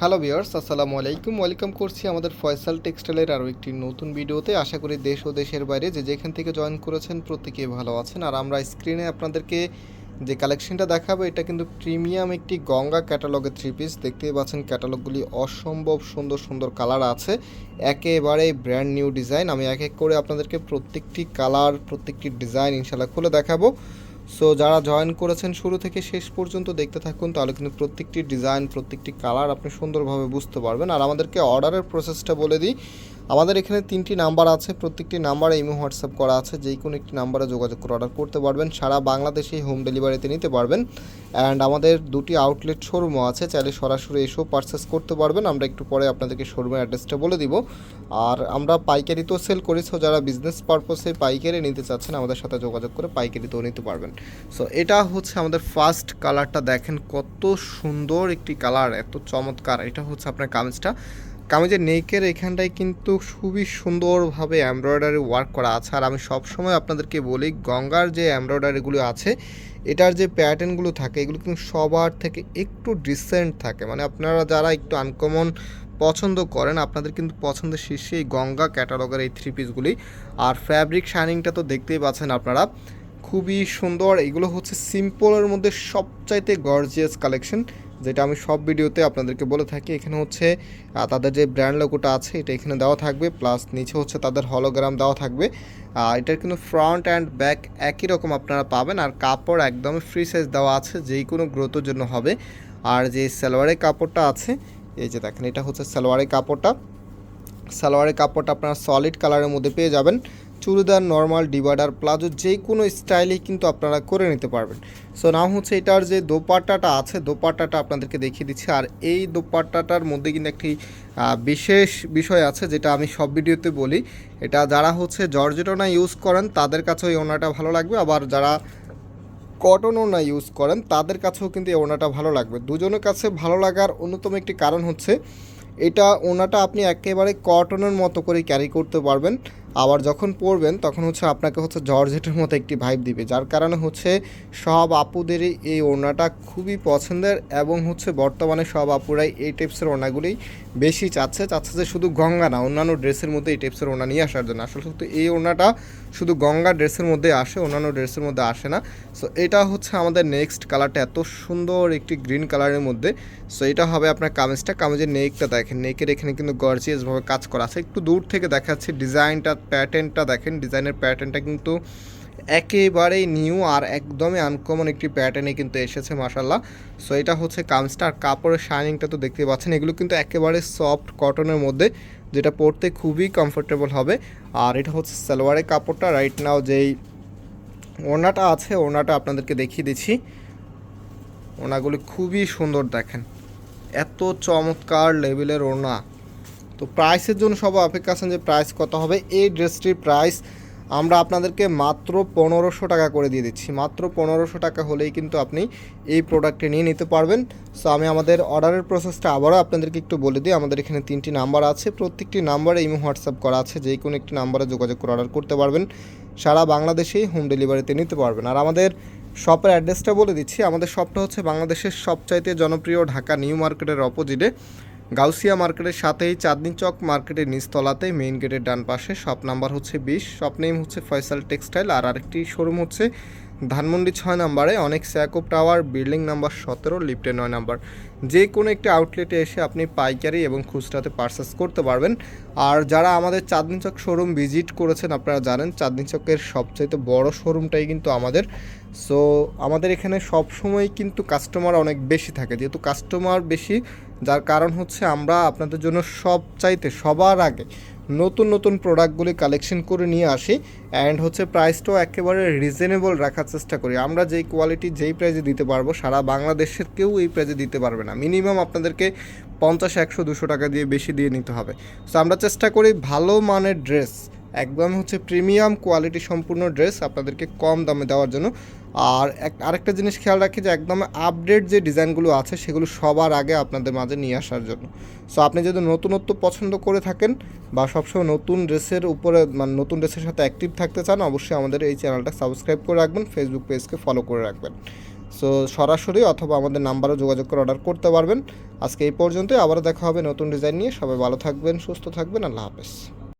Hello বিয়ার্স আসসালামু আলাইকুম। Welcome করছি আমাদের ফয়সাল টেক্সটাইলের আরও একটি নতুন ভিডিওতে। আশা করি দেশ ও দেশের বাইরে যে যেখান থেকে জয়েন করেছেন প্রত্যেকেই ভালো আছেন। আর আমরা স্ক্রিনে আপনাদেরকে যে কালেকশনটা দেখাবো, এটা কিন্তু প্রিমিয়াম একটি গঙ্গা ক্যাটালগের থ্রি পিস দেখতেই পাচ্ছেন ক্যাটালগুলি অসম্ভব সুন্দর সুন্দর কালার আছে। একেবারে ব্র্যান্ড নিউ ডিজাইন আমি এক এক করে আপনাদেরকে প্রত্যেকটি কালার, প্রত্যেকটি ডিজাইন ইনশাল্লাহ খুলে দেখাবো। সো যারা জয়েন করেছেন শুরু থেকে শেষ পর্যন্ত দেখতে থাকুন, তাহলে কিন্তু প্রত্যেকটি ডিজাইন প্রত্যেকটি কালার আপনি সুন্দরভাবে বুঝতে পারবেন। আর আমাদেরকে অর্ডারের প্রসেসটা বলে দিই। আমাদের এখানে তিনটি নাম্বার আছে, প্রত্যেকটি নাম্বারে ইমো, হোয়াটসঅ্যাপ করা আছে, যেই কোনো একটি নাম্বারে যোগাযোগ করে অর্ডার করতে পারবেন, সারা বাংলাদেশেই হোম ডেলিভারিতে নিতে পারবেন। অ্যান্ড আমাদের দুটি আউটলেট শোরুমও আছে, চাইলে সরাসরি এসেও পারচেস করতে পারবেন। আমরা একটু পরে আপনাদেরকে শোরুমের অ্যাড্রেসটা বলে দিব। আর আমরা পাইকারি তো সেল করি সো যারা বিজনেস পারপসে পাইকারি নিতে চাচ্ছেন, আমাদের সাথে যোগাযোগ করে পাইকারিতেও নিতে পারবেন। সো এটা হচ্ছে আমাদের ফার্স্ট কালারটা দেখেন কত সুন্দর একটি কালার এত চমৎকার। এটা হচ্ছে আপনার কামিজটা। কামিজের নেকের এখানটায় কিন্তু খুবই সুন্দরভাবে এমব্রয়ডারি ওয়ার্ক করা আছে। আর আমি সবসময় আপনাদেরকে বলি, গঙ্গার যে এমব্রয়ডারিগুলো আছে, এটার যে প্যাটার্নগুলো থাকে, এগুলো কিন্তু সবার থেকে একটু ডিসেন্ট থাকে। মানে আপনারা যারা একটু আনকমন পছন্দ করেন, আপনাদের কিন্তু পছন্দের শীর্ষে এই গঙ্গা ক্যাটালগের এই থ্রি পিসগুলি। আর ফ্যাব্রিক শাইনিংটা তো দেখতেই পাচ্ছেন আপনারা, খুবই সুন্দর। এগুলো হচ্ছে সিম্পলের মধ্যে সবচাইতে গর্জিয়াস কালেকশন। যেটা আমি সব ভিডিওতে আপনাদেরকে বলে থাকি, এখানে হচ্ছে তাদের যে ব্র্যান্ড লোগোটা আছে, এটা এখানে দেওয়া থাকবে প্লাস নিচে হচ্ছে তাদের হলোগ্রাম দেওয়া থাকবে। এটার কিন্তু ফ্রন্ট অ্যান্ড ব্যাক একই রকম আপনারা পাবেন, আর কাপড় একদমই ফ্রি সাইজ দেওয়া আছে, যেই কোনো গ্রোথের জন্য হবে। আর যে সালোয়ারের কাপড়টা আছে, এই যে দেখেন, এটা হচ্ছে সালোয়ারের কাপড়টা। সালোয়ারের কাপড়টা আপনারা সলিড কালারের মধ্যে পেয়ে যাবেন। চুড়িদার নর্মাল ডিভাইডার, প্লাজো যে কোনো স্টাইলেই কিন্তু আপনারা করে নিতে পারবেন। সো নাম হচ্ছে এটার যে দোপাট্টাটা আছে, দোপাট্টাটা আপনাদেরকে দেখিয়ে দিচ্ছি। আর এই দোপাট্টাটার মধ্যে কিন্তু একটি বিশেষ বিষয় আছে, যেটা আমি সব ভিডিওতে বলি। এটা যারা হচ্ছে জর্জেটনা ইউজ করেন, তাদের কাছেও এই ওনাটা ভালো লাগবে। আবার যারা কটন ওনা ইউজ করেন, তাদের কাছেও কিন্তু এই ওনাটা ভালো লাগবে। দুজনের কাছে ভালো লাগার অন্যতম একটি কারণ হচ্ছে, এটা ওনাটা আপনি একেবারে কটনের মতো করে ক্যারি করতে পারবেন। আবার যখন পরবেন তখন হচ্ছে আপনাকে হচ্ছে জর্জেটের মতো একটি ভাইব দিবে, যার কারণে হচ্ছে সব আপুদেরই এই ওড়নাটা খুবই পছন্দের এবং হচ্ছে বর্তমানে সব আপুরাই এই টাইপসের ওড়নাগুলি বেশি চাচ্ছে। চাচ্ছে যে শুধু গঙ্গা না, অন্যান্য ড্রেসের মধ্যে এই টাইপসের ওড়না নিয়ে আসার জন্য। আসলে কিন্তু এই ওড়নাটা শুধু গঙ্গা ড্রেসের মধ্যে আসে, অন্যান্য ড্রেসের মধ্যে আসে না। সো এটা হচ্ছে আমাদের নেক্সট কালারটা এত সুন্দর একটি গ্রিন কালারের মধ্যে। সো এটা হবে আপনার কামিজটা। কামিজের নেকটা দেখেন নেকের এখানে কিন্তু গর্জিয়াসভাবে কাজ করা আছে। একটু দূর থেকে দেখাচ্ছি ডিজাইনটা প্যাটার্নটা দেখেন ডিজাইনের প্যাটার্নটা কিন্তু একেবারেই নিউ আর একদমই আনকমন একটি প্যাটার্নে কিন্তু এসেছে মাসাল্লাহ সো এটা হচ্ছে কামিজটা আর কাপড়ের শাইনিংটা তো দেখতে পাচ্ছেন, এগুলো কিন্তু একেবারে সফট কটনের মধ্যে, যেটা পরতে খুবই কমফোর্টেবল হবে। আর এটা হচ্ছে সালোয়ারের কাপড়টা। রাইট নাও যেই ওড়নাটা আছে, ওড়নাটা আপনাদেরকে দেখিয়ে দিচ্ছি। ওড়নাগুলি খুবই সুন্দর দেখেন। এত চমৎকার লেভেলের ওড়না। তো প্রাইসের জন্য সব অপেক্ষা আছেন যে প্রাইস কত হবে। এই ড্রেসটির প্রাইস আমরা আপনাদেরকে মাত্র পনেরোশো টাকা করে দিয়ে দিচ্ছি। মাত্র পনেরোশো টাকা হলেই কিন্তু আপনি এই প্রোডাক্টটি নিয়ে নিতে পারবেন। সো আমি আমাদের অর্ডারের প্রসেসটা আবারও আপনাদেরকে একটু বলে দিই। আমাদের এখানে তিনটি নাম্বার আছে। প্রত্যেকটি নাম্বারে ইমো হোয়াটসঅ্যাপ করা আছে। যে কোনো একটি নাম্বারে যোগাযোগ করে অর্ডার করতে পারবেন। সারা বাংলাদেশেই হোম ডেলিভারিতে নিতে পারবেন। আর আমাদের শপের অ্যাড্রেসটা বলে দিচ্ছি। আমাদের শপটা হচ্ছে বাংলাদেশের সবচাইতে জনপ্রিয় ঢাকা নিউ মার্কেটের অপোজিটে গাউসিয়া মার্কেটের সাথেই চাঁদনি চক মার্কেটের নিচতলাতে মেইন গেটের ডান পাশে শপ নাম্বার হচ্ছে বিশ। শপ নেম হচ্ছে ফয়সাল টেক্সটাইল আর আরেকটি শোরুম হচ্ছে ধানমন্ডি ছয় নাম্বারে অনেক স্যাকোপ টাওয়ার, বিল্ডিং নাম্বার সতেরো, লিফটে নয় নাম্বার। যে কোনো একটি আউটলেটে এসে আপনি পাইকারি এবং খুচরাতে পারচেস করতে পারবেন। আর যারা আমাদের চাঁদনি চক শোরুম ভিজিট করেছেন আপনারা জানেন, চাঁদনি চকের সবচাইতে বড় শোরুমটাই কিন্তু আমাদের। সো, আমাদের এখানে সবসময় কিন্তু কাস্টমার অনেক বেশি থাকে। যেহেতু কাস্টমার বেশি যার কারণ হচ্ছে আমরা আপনাদের জন্য সব চাইতে সবার আগে নতুন নতুন প্রোডাক্টগুলি কালেকশন করে নিয়ে আসি অ্যান্ড হচ্ছে প্রাইসটাও একেবারে রিজনেবল রাখার চেষ্টা করি। আমরা যেই কোয়ালিটি যেই প্রাইজে দিতে পারব, সারা বাংলাদেশের কেউ এই প্রাইজে দিতে পারবে না। মিনিমাম আপনাদেরকে পঞ্চাশ, একশো, দুশো টাকা দিয়ে বেশি দিয়ে নিতে হবে। সো আমরা চেষ্টা করি ভালো মানের ড্রেস একদম হচ্ছে প্রিমিয়াম কোয়ালিটি সম্পূর্ণ ড্রেস আপনাদেরকে কম দামে দেওয়ার জন্য। আর এক, আরেকটা জিনিস খেয়াল রাখি যে একদম আপডেট যে ডিজাইনগুলো আছে, সেগুলো সবার আগে আপনাদের মাঝে নিয়ে আসার জন্য। সো আপনি যদি নতুনত্ব পছন্দ করে থাকেন বা সবসময় নতুন ড্রেসের উপরে মানে নতুন ড্রেসের সাথে অ্যাক্টিভ থাকতে চান, অবশ্যই আমাদের এই চ্যানেলটা সাবস্ক্রাইব করে রাখবেন ফেসবুক পেজকে ফলো করে রাখবেন। সো সরাসরি অথবা আমাদের নাম্বারও যোগাযোগ করে অর্ডার করতে পারবেন। আজকে এই পর্যন্তই, আবারও দেখা হবে নতুন ডিজাইন নিয়ে। সবাই ভালো থাকবেন, সুস্থ থাকবেন, আল্লাহ হাফেজ।